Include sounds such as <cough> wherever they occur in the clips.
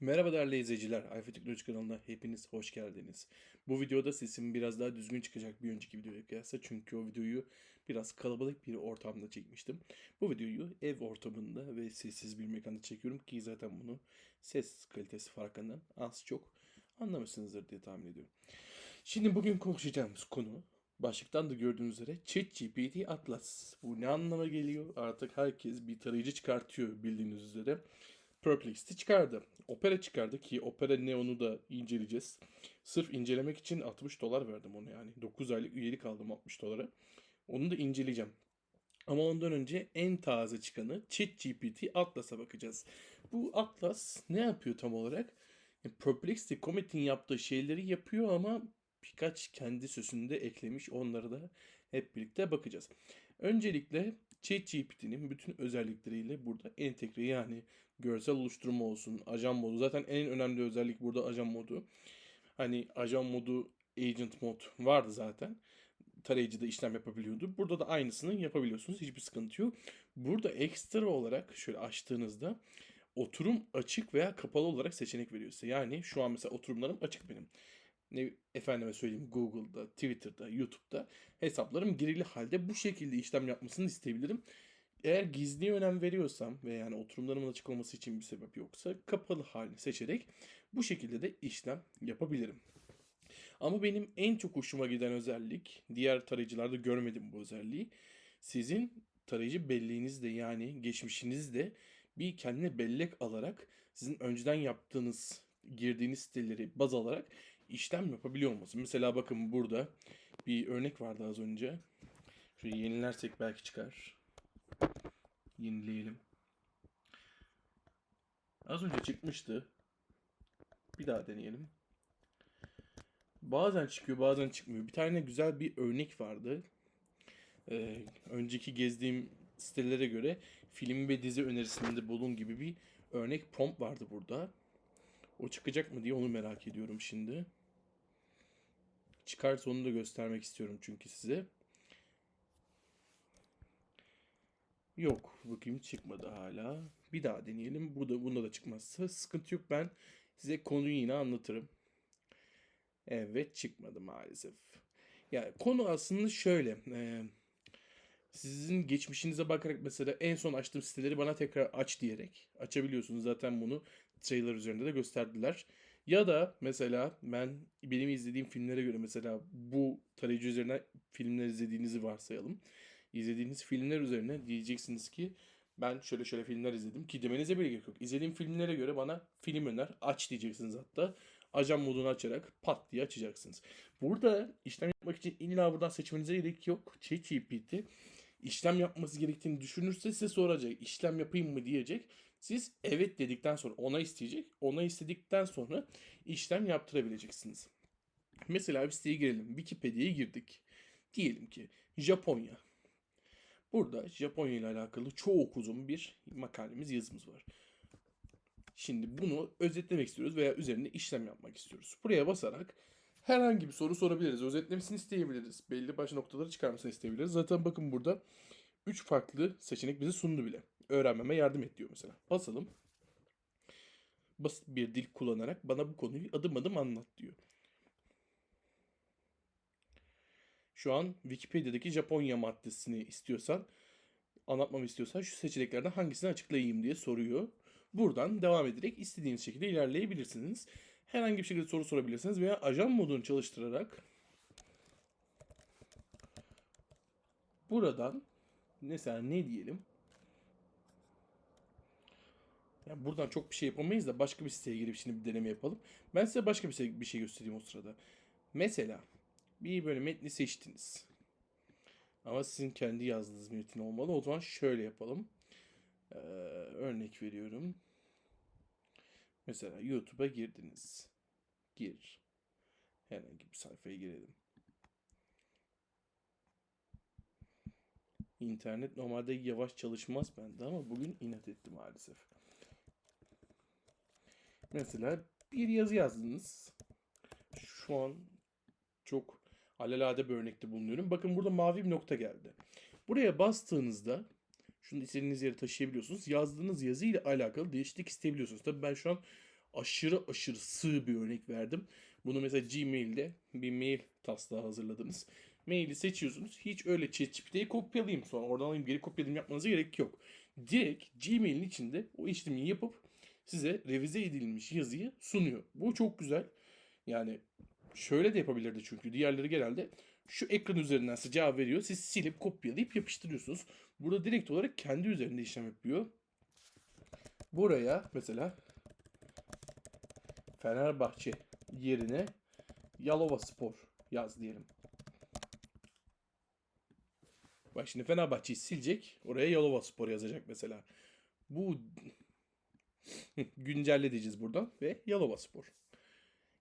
Merhaba değerli izleyiciler. Alfa Teknoloji kanalına hepiniz hoş geldiniz. Bu videoda sesim biraz daha düzgün çıkacak bir önceki videoya kıyasla. Çünkü o videoyu biraz kalabalık bir ortamda çekmiştim. Bu videoyu ev ortamında ve sessiz bir mekanda çekiyorum ki zaten bunu ses kalitesi farkından az çok anlamışsınızdır diye tahmin ediyorum. Şimdi bugün konuşacağımız konu başlıktan da gördüğünüz üzere ChatGPT Atlas. Bu ne anlama geliyor? Artık herkes bir tarayıcı çıkartıyor bildiğiniz üzere. Perplexity çıkardı. Opera çıkardı ki Opera ne onu da inceleyeceğiz. Sırf incelemek için 60 dolar verdim ona yani. 9 aylık üyelik aldım 60 dolara. Onu da inceleyeceğim. Ama ondan önce en taze çıkanı ChatGPT Atlas'a bakacağız. Bu Atlas ne yapıyor tam olarak? Yani Perplexity Comet'in yaptığı şeyleri yapıyor ama birkaç kendi sözünde eklemiş. Onları da hep birlikte bakacağız. Öncelikle ChatGPT'nin bütün özellikleriyle burada entegre yani görsel oluşturma olsun, ajan modu. Zaten en önemli özellik burada ajan modu. Hani ajan modu, agent mod vardı zaten. Tarayıcıda işlem yapabiliyordu. Burada da aynısını yapabiliyorsunuz. Hiçbir sıkıntı yok. Burada ekstra olarak şöyle açtığınızda oturum açık veya kapalı olarak seçenek veriyor size. Yani şu an mesela oturumlarım açık benim. Ne efendime söyleyeyim Google'da, Twitter'da, YouTube'da hesaplarım girili halde bu şekilde işlem yapmasını isteyebilirim. Eğer gizliye önem veriyorsam ve yani oturumlarımın açık olması için bir sebep yoksa kapalı halini seçerek bu şekilde de işlem yapabilirim. Ama benim en çok hoşuma giden özellik, diğer tarayıcılarda görmedim bu özelliği. Sizin tarayıcı belleğinizde yani geçmişinizde bir kendine bellek alarak sizin önceden yaptığınız, girdiğiniz siteleri baz alarak işlem yapabiliyor olması. Mesela bakın burada bir örnek vardı az önce. Şöyle yenilersek belki çıkar. Yenileyelim. Az önce çıkmıştı. Bir daha deneyelim. Bazen çıkıyor bazen çıkmıyor. Bir tane güzel bir örnek vardı. Ee, önceki gezdiğim sitelere göre film ve dizi önerisinde bulun gibi bir örnek prompt vardı burada. O çıkacak mı diye onu merak ediyorum şimdi. Çıkarsa onu da göstermek istiyorum çünkü size. Yok. Bakayım çıkmadı hala. Bir daha deneyelim. Bu da bunda da çıkmazsa sıkıntı yok. Ben size konuyu yine anlatırım. Evet çıkmadı maalesef. Yani konu aslında şöyle. e, sizin geçmişinize bakarak mesela en son açtığım siteleri bana tekrar aç diyerek açabiliyorsunuz. Zaten bunu trailer üzerinde de gösterdiler. Ya da mesela ben benim izlediğim filmlere göre mesela bu tarayıcı üzerinden filmler izlediğinizi varsayalım. İzlediğiniz filmler üzerine diyeceksiniz ki ben şöyle şöyle filmler izledim ki demenize bile gerek yok. İzlediğim filmlere göre bana film öner aç diyeceksiniz hatta. Ajan modunu açarak pat diye açacaksınız. Burada işlem yapmak için illa buradan seçmenize gerek yok. ChatGPT işlem yapması gerektiğini düşünürse size soracak. İşlem yapayım mı diyecek. Siz evet dedikten sonra ona isteyecek. Ona istedikten sonra işlem yaptırabileceksiniz. Mesela bir siteye girelim. Wikipedia'ya girdik. Diyelim ki Japonya. Burada Japonya ile alakalı çok uzun bir makalemiz, yazımız var. Şimdi bunu özetlemek istiyoruz veya üzerinde işlem yapmak istiyoruz. Buraya basarak herhangi bir soru sorabiliriz. Özetlemesini isteyebiliriz. Belli başlı noktaları çıkarmasını isteyebiliriz. Zaten bakın burada 3 farklı seçenek bize sundu bile. Öğrenmeme yardım et diyor mesela. Basalım. Basit bir dil kullanarak bana bu konuyu adım adım anlat diyor. Şu an Wikipedia'daki Japonya maddesini istiyorsan, anlatmamı istiyorsan şu seçeneklerden hangisini açıklayayım diye soruyor. Buradan devam ederek istediğiniz şekilde ilerleyebilirsiniz. Herhangi bir şekilde soru sorabilirsiniz veya ajan modunu çalıştırarak buradan mesela ne diyelim? Yani buradan çok bir şey yapamayız da başka bir siteye girip şimdi bir deneme yapalım. Ben size başka bir şey, bir şey göstereyim o sırada. Mesela bir böyle metni seçtiniz. Ama sizin kendi yazdığınız metin olmalı. O zaman şöyle yapalım. Ee, örnek veriyorum. Mesela YouTube'a girdiniz. Gir. Herhangi bir sayfaya girelim. İnternet normalde yavaş çalışmaz bende ama bugün inat etti maalesef. Mesela bir yazı yazdınız. Şu an çok alelade bir örnekte bulunuyorum. Bakın burada mavi bir nokta geldi. Buraya bastığınızda şunu istediğiniz yere taşıyabiliyorsunuz. Yazdığınız yazı ile alakalı değişiklik isteyebiliyorsunuz. Tabii ben şu an aşırı aşırı sığ bir örnek verdim. Bunu mesela Gmail'de bir mail taslağı hazırladınız. Maili seçiyorsunuz. Hiç öyle ChatGPT'yi kopyalayayım sonra oradan alayım geri kopyalayayım yapmanıza gerek yok. Direkt Gmail'in içinde o işlemi yapıp size revize edilmiş yazıyı sunuyor. Bu çok güzel. Yani şöyle de yapabilirdi çünkü diğerleri genelde şu ekran üzerinden cevap veriyor. Siz silip kopyalayıp yapıştırıyorsunuz. Burada direkt olarak kendi üzerinde işlem yapıyor. Buraya mesela Fenerbahçe yerine Yalova Spor yaz diyelim. Bak şimdi Fenerbahçe'yi silecek. Oraya Yalova Spor yazacak mesela. Bu <laughs> güncelle diyeceğiz buradan ve Yalova Spor.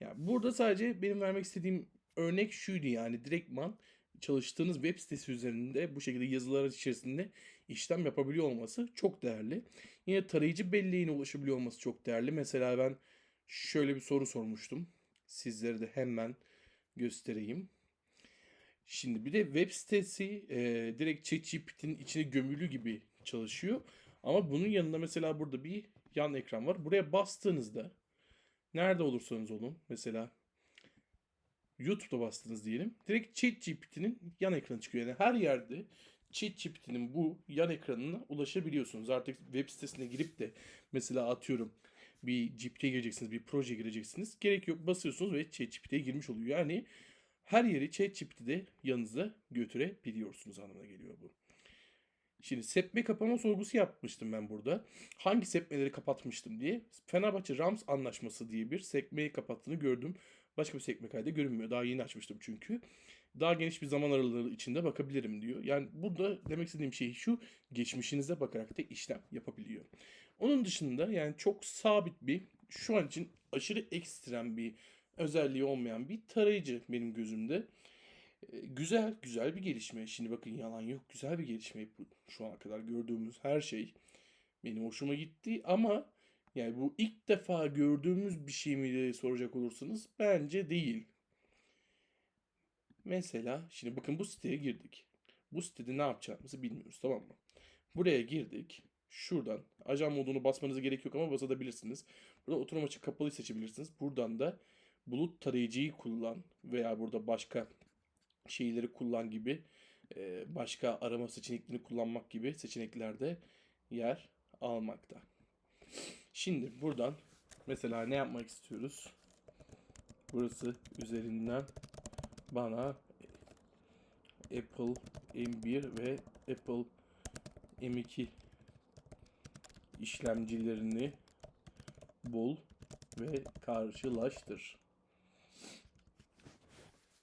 Yani burada sadece benim vermek istediğim örnek şuydu yani direktman çalıştığınız web sitesi üzerinde bu şekilde yazılar içerisinde işlem yapabiliyor olması çok değerli. Yine tarayıcı belleğine ulaşabiliyor olması çok değerli. Mesela ben şöyle bir soru sormuştum. Sizlere de hemen göstereyim. Şimdi bir de web sitesi e, direkt ChatGPT'nin içine gömülü gibi çalışıyor. Ama bunun yanında mesela burada bir yan ekran var. Buraya bastığınızda nerede olursanız olun mesela YouTube'da bastınız diyelim. Direkt ChatGPT'nin yan ekranı çıkıyor. Yani her yerde ChatGPT'nin bu yan ekranına ulaşabiliyorsunuz. Artık web sitesine girip de mesela atıyorum bir GPT'ye gireceksiniz, bir proje gireceksiniz. Gerek yok basıyorsunuz ve ChatGPT'ye girmiş oluyor. Yani her yeri ChatGPT'de yanınıza götürebiliyorsunuz anlamına geliyor bu. Şimdi sepme kapama sorgusu yapmıştım ben burada. Hangi sepmeleri kapatmıştım diye. Fenerbahçe Rams anlaşması diye bir sekmeyi kapattığını gördüm. Başka bir sekme kaydı görünmüyor. Daha yeni açmıştım çünkü. Daha geniş bir zaman aralığı içinde bakabilirim diyor. Yani burada demek istediğim şey şu. Geçmişinize bakarak da işlem yapabiliyor. Onun dışında yani çok sabit bir şu an için aşırı ekstrem bir özelliği olmayan bir tarayıcı benim gözümde. Ee, Güzel, güzel bir gelişme. Şimdi bakın yalan yok. Güzel bir gelişme bu. Şu ana kadar gördüğümüz her şey benim hoşuma gitti ama yani bu ilk defa gördüğümüz bir şey mi diye soracak olursanız bence değil. Mesela şimdi bakın bu siteye girdik. Bu sitede ne yapacağımızı bilmiyoruz tamam mı? Buraya girdik. Şuradan ajan modunu basmanıza gerek yok ama basabilirsiniz. Burada oturum açık kapalı seçebilirsiniz. Buradan da bulut tarayıcıyı kullan veya burada başka şeyleri kullan gibi başka arama seçeneklerini kullanmak gibi seçeneklerde yer almakta. Şimdi buradan mesela ne yapmak istiyoruz? Burası üzerinden bana Apple M1 ve Apple M2 işlemcilerini bul ve karşılaştır.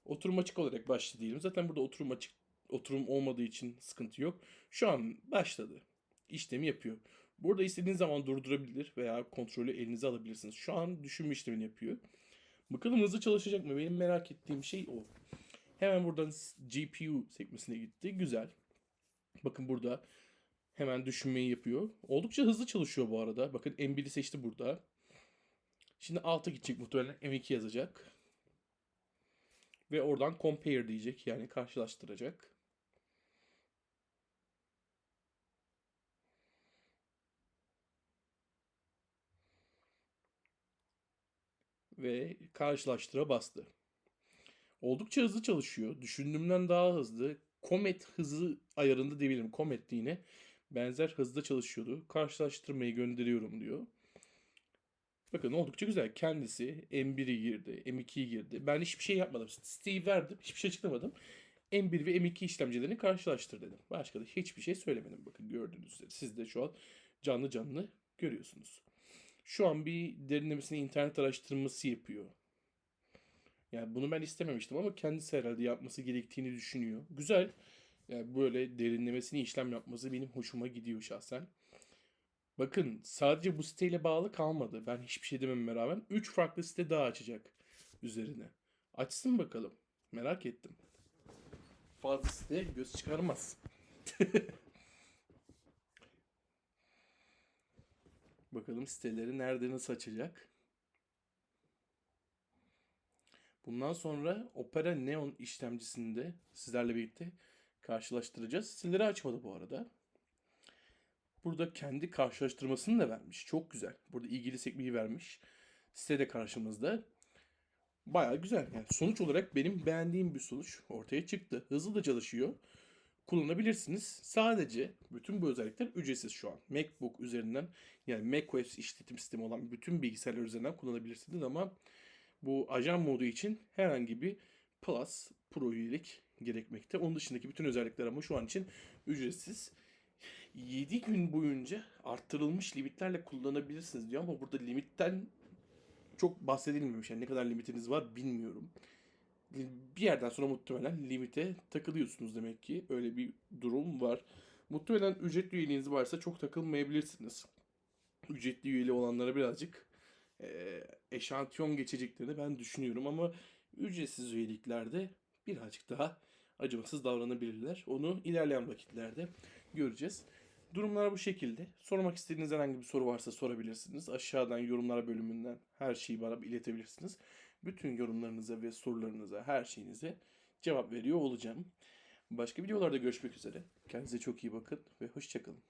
Oturum açık olarak başladı diyelim. Zaten burada oturum açık oturum olmadığı için sıkıntı yok. Şu an başladı. İşlemi yapıyor. Burada istediğiniz zaman durdurabilir veya kontrolü elinize alabilirsiniz. Şu an düşünme işlemini yapıyor. Bakalım hızlı çalışacak mı? Benim merak ettiğim şey o. Hemen buradan GPU sekmesine gitti. Güzel. Bakın burada hemen düşünmeyi yapıyor. Oldukça hızlı çalışıyor bu arada. Bakın M1'i seçti burada. Şimdi alta gidecek muhtemelen M2 yazacak. Ve oradan compare diyecek yani karşılaştıracak. Ve karşılaştıra bastı. Oldukça hızlı çalışıyor. Düşündüğümden daha hızlı. Comet hızı ayarında diyebilirim. Comet de yine benzer hızda çalışıyordu. Karşılaştırmayı gönderiyorum diyor. Bakın oldukça güzel. Kendisi M1'i girdi, M2'yi girdi. Ben hiçbir şey yapmadım. Siteyi verdim. Hiçbir şey açıklamadım. M1 ve M2 işlemcilerini karşılaştır dedim. Başka da hiçbir şey söylemedim. Bakın gördüğünüz üzere. Siz de şu an canlı canlı görüyorsunuz. Şu an bir derinlemesine internet araştırması yapıyor. Yani bunu ben istememiştim ama kendisi herhalde yapması gerektiğini düşünüyor. Güzel. Yani böyle derinlemesine işlem yapması benim hoşuma gidiyor şahsen. Bakın sadece bu siteyle bağlı kalmadı. Ben hiçbir şey dememe rağmen 3 farklı site daha açacak üzerine. Açsın bakalım. Merak ettim. Fazla siteye göz çıkarmaz. <laughs> bakalım siteleri nerede nasıl açacak. Bundan sonra Opera Neon işlemcisinde sizlerle birlikte karşılaştıracağız. Siteleri açmadı bu arada. Burada kendi karşılaştırmasını da vermiş. Çok güzel. Burada ilgili sekmeyi vermiş. site de karşımızda. Baya güzel. Yani sonuç olarak benim beğendiğim bir sonuç ortaya çıktı. Hızlı da çalışıyor. Kullanabilirsiniz. Sadece bütün bu özellikler ücretsiz şu an. MacBook üzerinden yani macOS işletim sistemi olan bütün bilgisayarlar üzerinden kullanabilirsiniz ama bu ajan modu için herhangi bir Plus Pro üyelik gerekmekte. Onun dışındaki bütün özellikler ama şu an için ücretsiz. 7 gün boyunca arttırılmış limitlerle kullanabilirsiniz diyor ama burada limitten çok bahsedilmemiş. Yani ne kadar limitiniz var bilmiyorum. Bir yerden sonra muhtemelen limite takılıyorsunuz demek ki. Öyle bir durum var. Muhtemelen ücretli üyeliğiniz varsa çok takılmayabilirsiniz. Ücretli üyeli olanlara birazcık e, eşantiyon geçeceklerini ben düşünüyorum ama ücretsiz üyeliklerde birazcık daha acımasız davranabilirler. Onu ilerleyen vakitlerde göreceğiz. Durumlar bu şekilde. Sormak istediğiniz herhangi bir soru varsa sorabilirsiniz. Aşağıdan yorumlar bölümünden her şeyi bana iletebilirsiniz. Bütün yorumlarınıza ve sorularınıza, her şeyinize cevap veriyor olacağım. Başka videolarda görüşmek üzere. Kendinize çok iyi bakın ve hoşçakalın.